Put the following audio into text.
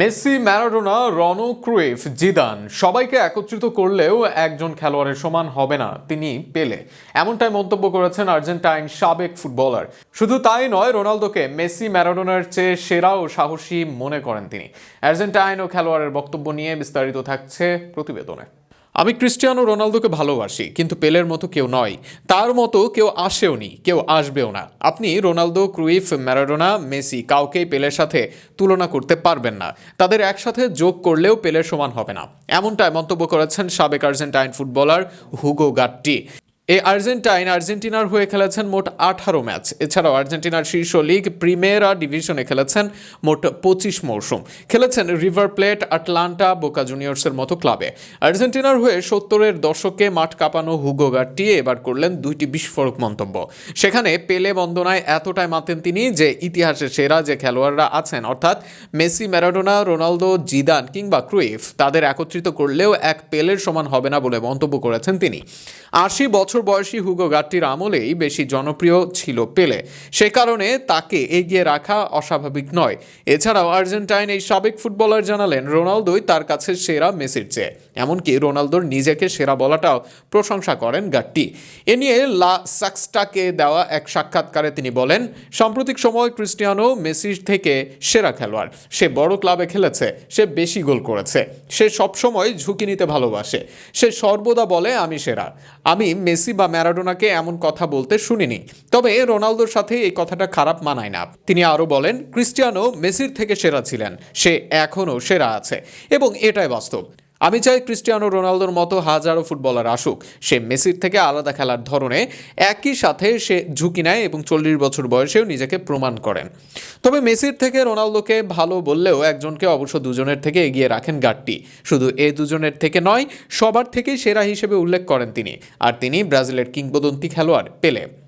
Messi, Maradona রনো Cruyff, Zidane সবাইকে একত্রিত করলেও একজন খেলোয়াড়ের সমান হবে না তিনি পেলে। এমনটাই মন্তব্য করেছেন আর্জেন্টাইন সাবেক ফুটবলার। শুধু তাই নয়, রোনালদোকে মেসি, ম্যারাডোনার চেয়ে সেরা ও সাহসী মনে করেন তিনি। আর্জেন্টাইন ও খেলোয়াড়ের বক্তব্য নিয়ে বিস্তারিত থাকছে প্রতিবেদনে। আমি ক্রিস্টিয়ানো রোনালদোকে ভালোবাসি, কিন্তু পেলের মতো কেউ নয়। তার মতো কেউ আসেওনি কেউ আসবেও না। আপনি রোনালদো, ক্রুইফ, ম্যারাডোনা, মেসি কাউকেই পেলের সাথে তুলনা করতে পারবেন না। তাদের একসাথে যোগ করলেও পেলের সমান হবে না। এমনটাই মন্তব্য করেছেন সাবেক আর্জেন্টাইন ফুটবলার হুগো গাট্টি। এই আর্জেন্টাইন, আর্জেন্টিনার হয়ে খেলেছেন মোট আঠারো ম্যাচ। এছাড়াও আর্জেন্টিনার শীর্ষ লিগ প্রিমেরা ডিভিশনে খেলেছেন মোট পঁচিশ মৌসুম। খেলেছেন রিভার প্লেট, আটলান্টা, বোকা জুনিয়র্সের মতো ক্লাবে। আর্জেন্টিনার হয়ে সত্তরের দশকে মাঠ কাঁপানো হুগো গাট্টি এবার করলেন দুইটি বিস্ফোরক মন্তব্য। সেখানে পেলে বন্দনায় এতটাই মাতেন তিনি যে ইতিহাসের সেরা যে খেলোয়াড়রা আছেন, অর্থাৎ মেসি, ম্যারাডোনা, রোনালদো, জিদান কিংবা ক্রুইফ, তাদের একত্রিত করলেও এক পেলের সমান হবে না বলে মন্তব্য করেছেন তিনি। আশি বছর বয়সী হুগো গাট্টির আমলেই বেশি জনপ্রিয় ছিল পেলে। সে কারণে তাকে এগিয়ে রাখা অস্বাভাবিক নয়। এছাড়াও আর্জেন্টাইন এই সাবেক ফুটবলার জানালেন, রোনালদোই তার কাছে সেরা মেসির চেয়ে। এমনকি রোনালদোর নিজেকে সেরা বলাটাও প্রশংসা করেন গাট্টি। এ নিয়ে লা সাক্সটাকে দেওয়া এক সাক্ষাৎকারে তিনি বলেন, সাম্প্রতিক সময় ক্রিস্টিয়ানো মেসির থেকে সেরা খেলোয়াড়। সে বড় ক্লাবে খেলেছে, সে বেশি গোল করেছে। সে সবসময় ঝুঁকি নিতে ভালোবাসে। সে সর্বদা বলে, আমি সেরা। আমি মেসি বা ম্যারাডোনাকে এমন কথা বলতে শুনিনি। তবে রোনালদোর সাথে এই কথাটা খারাপ মানায় না। তিনি আরও বলেন, ক্রিস্টিয়ানো মেসির থেকে সেরা ছিলেন। সে এখনও সেরা আছে এবং এটাই বাস্তব। আমি চাই ক্রিস্টিয়ানো রোনালদোর মতো হাজারো ফুটবলার আসুক। সে মেসির থেকে আলাদা খেলার ধরনে একই সাথে সে ঝুঁকি নেয় এবং চল্লিশ বছর বয়সেও নিজেকে প্রমাণ করেন। তবে মেসির থেকে রোনালদোকে ভালো বললেও একজনকে অবশ্য দুজনের থেকে এগিয়ে রাখেন গাট্টি শুধু এ দুজনের থেকে নয়, সবার থেকেই সেরা হিসেবে উল্লেখ করেন তিনি। আর তিনি ব্রাজিলের কিংবদন্তি খেলোয়াড় পেলে।